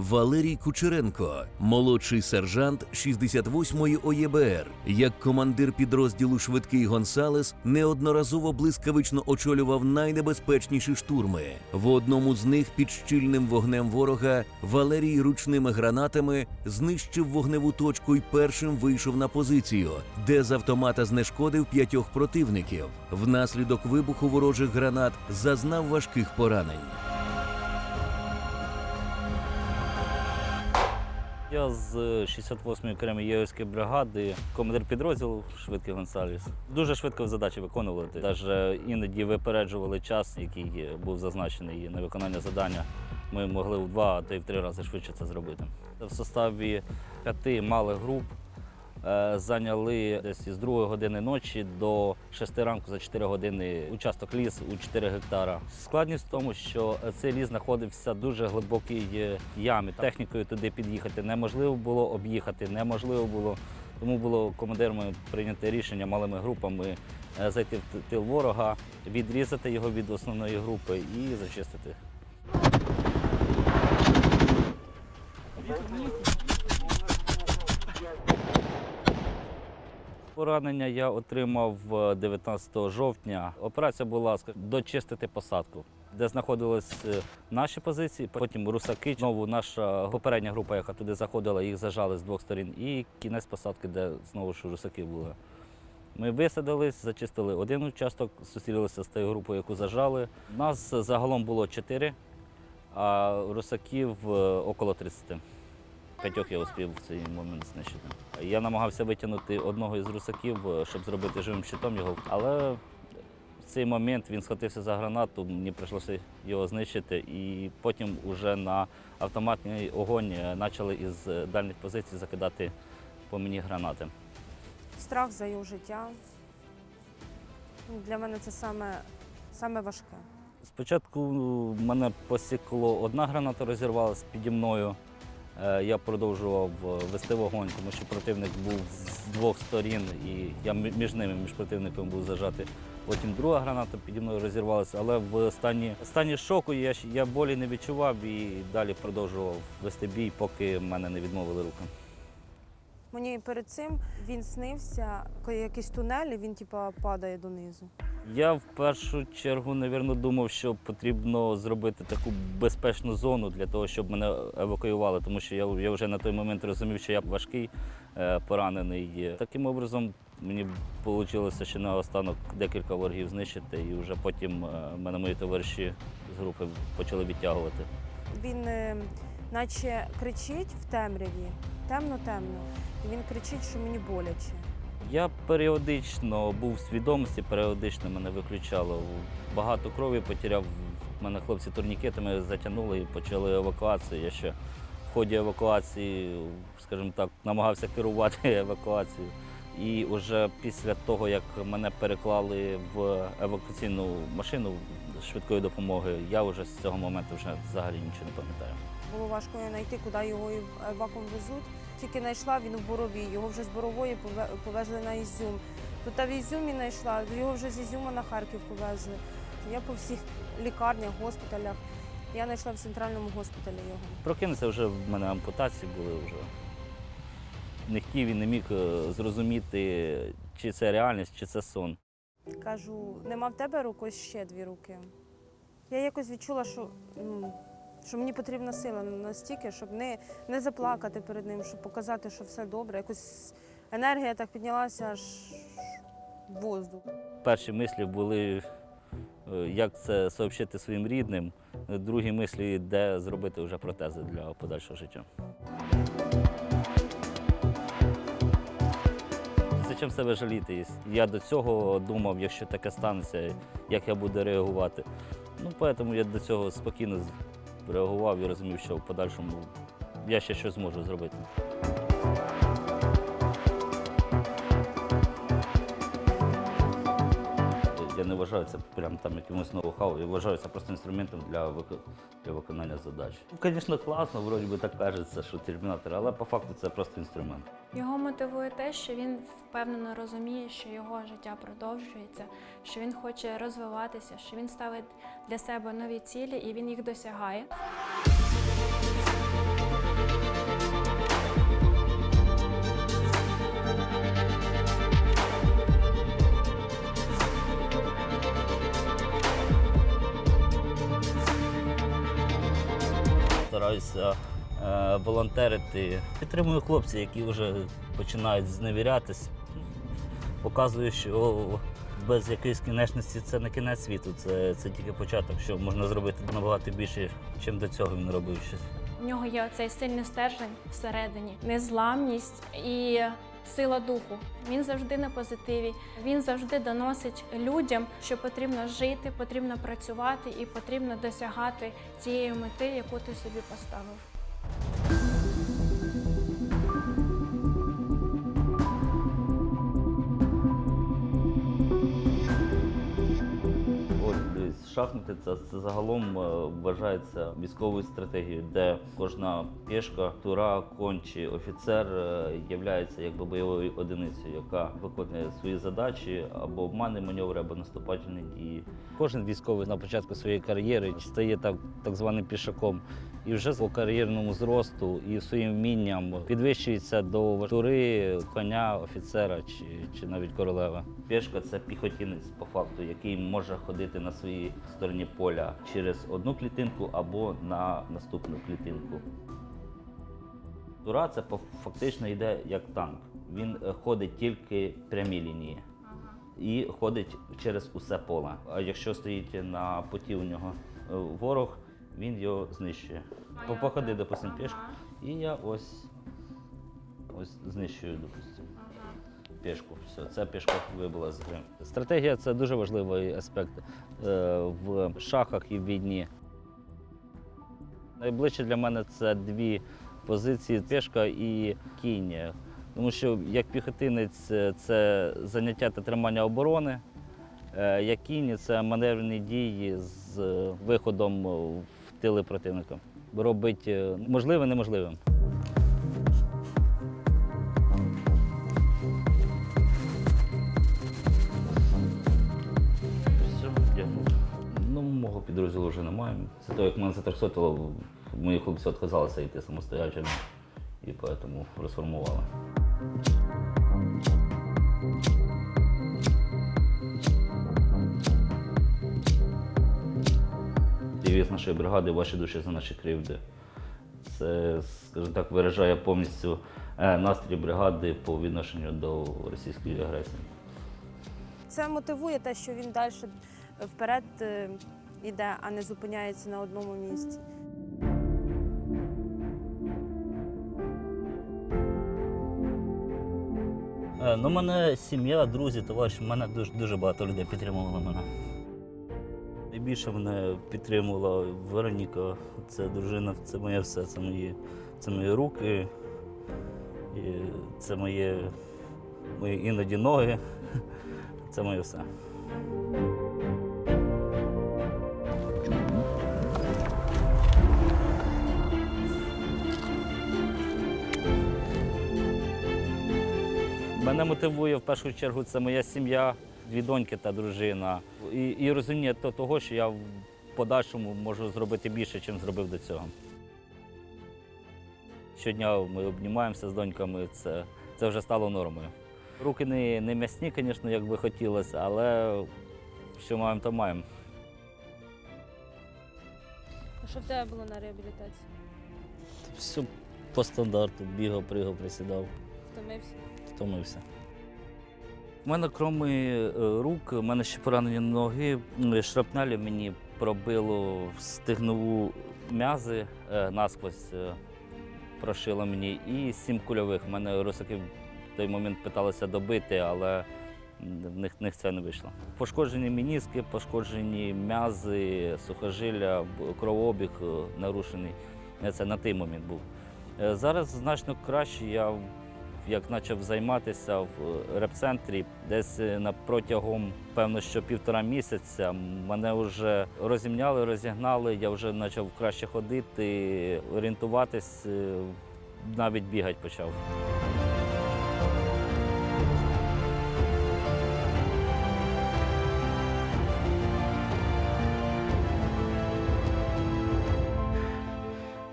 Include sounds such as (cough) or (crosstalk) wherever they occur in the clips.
Валерій Кучеренко, молодший сержант 68-ї ОЄБР. Як командир підрозділу Швидкий Гонсалес неодноразово блискавично очолював найнебезпечніші штурми. В одному з них під щільним вогнем ворога Валерій ручними гранатами знищив вогневу точку і першим вийшов на позицію, де з автомата знешкодив п'ятьох противників. Внаслідок вибуху ворожих гранат зазнав важких поранень. Я з 68-ї окремої єгерської бригади, командир підрозділу Швидкий Гонсаліс. Дуже швидко задачі виконувати. Навіть іноді випереджували час, який був зазначений на виконання завдання. Ми могли в два, а то й в три рази швидше це зробити. В составі п'яти малих груп зайняли десь із 2 години ночі до 6 ранку за 4 години участок ліс у 4 гектара. Складність в тому, що цей ліс знаходився в дуже глибокій е, ямі. Технікою туди під'їхати неможливо було об'їхати, неможливо було. Тому було командирами прийняте рішення малими групами е, зайти в тил ворога, відрізати його від основної групи і зачистити. Поранення я отримав е, 19 жовтня. Операція була дочистити посадку, де знаходились е, наші позиції, потім русаки. Знову наша попередня група, яка туди заходила, їх зажали з двох сторін, і кінець посадки, де знову ж русаки були. Ми висадились, зачистили один участок, зустрілися з тією групою, яку зажали. Нас загалом було чотири, а русаків е, около 30. П'ятьох я успів в цей момент знищити. Я намагався витягнути одного із русаків, е, щоб зробити живим щитом його, але в цей момент він схватився за гранату, мені прийшлося його знищити, і потім уже на автоматний огонь е, почали із е, дальніх позицій закидати по мені гранати. Страх за його життя. Ну, Для мене це саме, саме важке. Спочатку мене посікло одна граната, розірвалася піді мною. Е, Я продовжував е, вести вогонь, тому що противник був з двох сторін, і я між ними, між противником був зажатий. Потім друга граната піді мною розірвалася, але в стані, стані шоку я, я болі не відчував і далі продовжував вести бій, поки в мене не відмовили руки. Мені перед цим він снився, коли якийсь тунель, і він типа падає донизу. Я в першу чергу, напевно, думав, що потрібно зробити таку безпечну зону для того, щоб мене евакуювали, тому що я, я вже на той момент розумів, що я важкий, е, поранений. Таким образом, мені вийшло ще наостанок декілька ворогів знищити, і вже потім е, мене мої товариші з групи почали відтягувати. Він е, наче кричить в темряві, темно-темно. І він кричить, що мені боляче. Я періодично був в свідомості, періодично мене виключало. Багато крові потеряв. Мене хлопці турнікетами затягнули і почали евакуацію. Я ще в ході евакуації, скажімо так, намагався керувати (laughs) евакуацією. І вже після того, як мене переклали в евакуаційну машину швидкої допомоги, я вже з цього моменту вже взагалі нічого не пам'ятаю. Було важко його знайти, куди його еваком везуть. Тільки знайшла він у Борові, його вже з Борової повезли на Ізюм. Тут в Ізюмі знайшла, його вже з Ізюма на Харків повезли. Я по всіх лікарнях, госпіталях. Я знайшла в центральному госпіталі його. Прокинувся вже в мене ампутації були вже. Не хотів і не міг е, зрозуміти, чи це реальність, чи це сон. Кажу, нема в тебе рук, ось ще дві руки. Я якось відчула, що, що мені потрібна сила настільки, щоб не, не заплакати перед ним, щоб показати, що все добре. Якось енергія так піднялася аж в воздух. Перші мислі були, е, як це сообщити своїм рідним. Другі мислі, де зробити вже протези для подальшого життя. Зачем себе жаліти? Я до цього думав, якщо таке станеться, як я буду реагувати. Ну, тому я до цього спокійно реагував і розумів, що в подальшому я ще щось зможу зробити. Я не вважаю це прям там якимось ноу-хау, я вважаю це просто інструментом для, вик- для виконання задач. Ну, Звісно, класно, вроді би так кажеться, що термінатор, але по факту це просто інструмент. Його мотивує те, що він впевнено розуміє, що його життя продовжується, що він хоче розвиватися, що він ставить для себе нові цілі і він їх досягає. Стараюся е, волонтерити. Підтримую хлопців, які вже починають зневірятись. Показую, що без якоїсь кінечності це не кінець світу, це, це тільки початок, що можна зробити набагато більше, ніж до цього він робив щось. У нього є цей сильний стержень всередині, незламність і сила духу. Він завжди на позитиві. Він завжди доносить людям, що потрібно жити, потрібно працювати і потрібно досягати тієї мети, яку ти собі поставив. Шахмати це, це загалом е, вважається військовою стратегією, де кожна пішка, тура, конь офіцер є якби бойовою одиницею, яка виконує свої задачі або обманні маневри, або наступательні дії. Кожен військовий на початку своєї кар'єри стає так, так званим пішаком. І вже по кар'єрному зросту і своїм вмінням підвищується до тури, коня, офіцера чи, чи навіть королева. Пішка це піхотінець по факту, який може ходити на своїй стороні поля через одну клітинку або на наступну клітинку. Тура це фактично йде як танк. Він е, ходить тільки прямі лінії і ходить через усе поле. А якщо стоїть на поті у нього е, ворог, він його знищує. По- Походи, допустимо, пішку, і я ось, ось знищую, допустимо. Пішку. Все, ця пішка вибула з гри. Стратегія це дуже важливий аспект е, в шахах і в війні. Найближче для мене це дві позиції пішка і кінь. Тому що як піхотинець е, це заняття та тримання оборони, е, як кінь це маневрені дії з виходом в тили противника. Робить е, можливе неможливим. Ну, мого підрозділу вже немає. Це того, як мене затрьохсотило, мої хлопці відказалися йти самостоятельно і тому розформували. Девіз нашої бригади ваші душі за наші кривди. Це, скажімо так, виражає повністю е, настрій бригади по відношенню до російської агресії. Це мотивує те, що він далі вперед е, йде, а не зупиняється на одному місці. Е, Ну, мене сім'я, друзі, товариші, мене дуже, дуже багато людей підтримувало мене. Найбільше мене підтримувала Вероніка, це дружина, це моє все, це мої, це мої руки, і це моє, мої іноді ноги, (laughs) це моє все. Мене мотивує в першу чергу це моя сім'я, дві доньки та дружина. І, і розуміння того, що я в подальшому можу зробити більше, ніж зробив до цього. Щодня ми обнімаємося з доньками, це, це вже стало нормою. Руки не, не м'ясні, звісно, як би хотілося, але що маємо, то маємо. А що в тебе було на реабілітації? Все по стандарту, бігав, пригав, присідав. Втомився? втомився. У мене, крім е, рук, у мене ще поранені ноги. Шрапнелі мені пробило стигнову м'язи е, насквозь е, прошило мені. І сім кульових. У мене русаки в той момент питалися добити, але в них, в них це не вийшло. Пошкоджені мініски, пошкоджені м'язи, сухожилля, кровообіг нарушений. Це на той момент був. Зараз значно краще. Я як почав займатися в реп-центрі, десь е, протягом певно, що півтора місяця мене вже розімняли, розігнали. Я вже почав краще ходити, орієнтуватись, е, навіть бігати почав.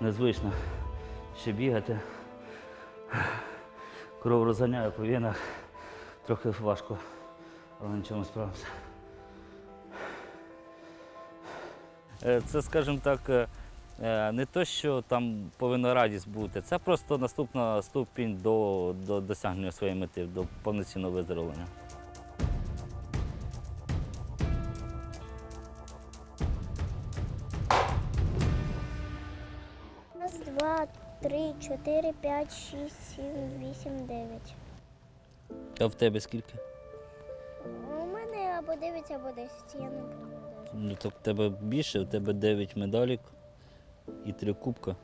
Незвично ще бігати. Кров розганяє по венах. Трохи важко, але нічого не справимося. Е, Це, скажімо так, е, Е, Не то, що там повинна радість бути, це просто наступна ступінь до, до досягнення своєї мети, до повноцінного виздоровлення. Три, чотири, п'ять, шість, сім, вісім, дев'ять. А в тебе скільки? У мене або дев'ять, або десять, я не пам'ятаю. Ну то в тебе більше, в тебе 9 медалік і 3 кубка.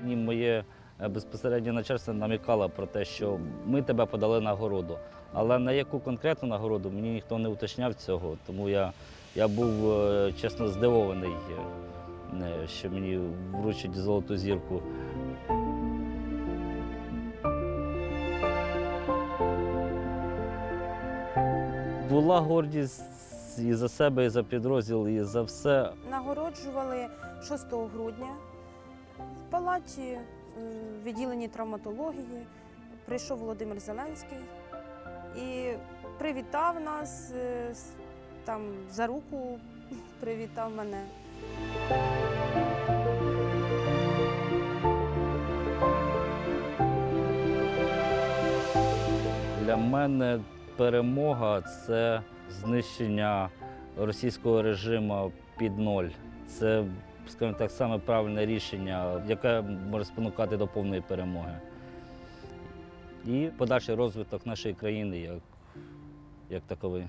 Мені моє е, безпосереднє начальство намікало про те, що ми тебе подали нагороду. Але на яку конкретну нагороду мені ніхто не уточняв цього. Тому я, я був е, чесно здивований, е, е, що мені вручать золоту зірку. Була гордість і за себе, і за підрозділ, і за все. Нагороджували 6 грудня в палаті в відділенні травматології. Прийшов Володимир Зеленський і привітав нас там за руку, (laughs) привітав мене. Для мене перемога це знищення російського режиму під ноль. Це, скажімо так, саме правильне рішення, яке може спонукати до повної перемоги. І подальший розвиток нашої країни як, як таковий.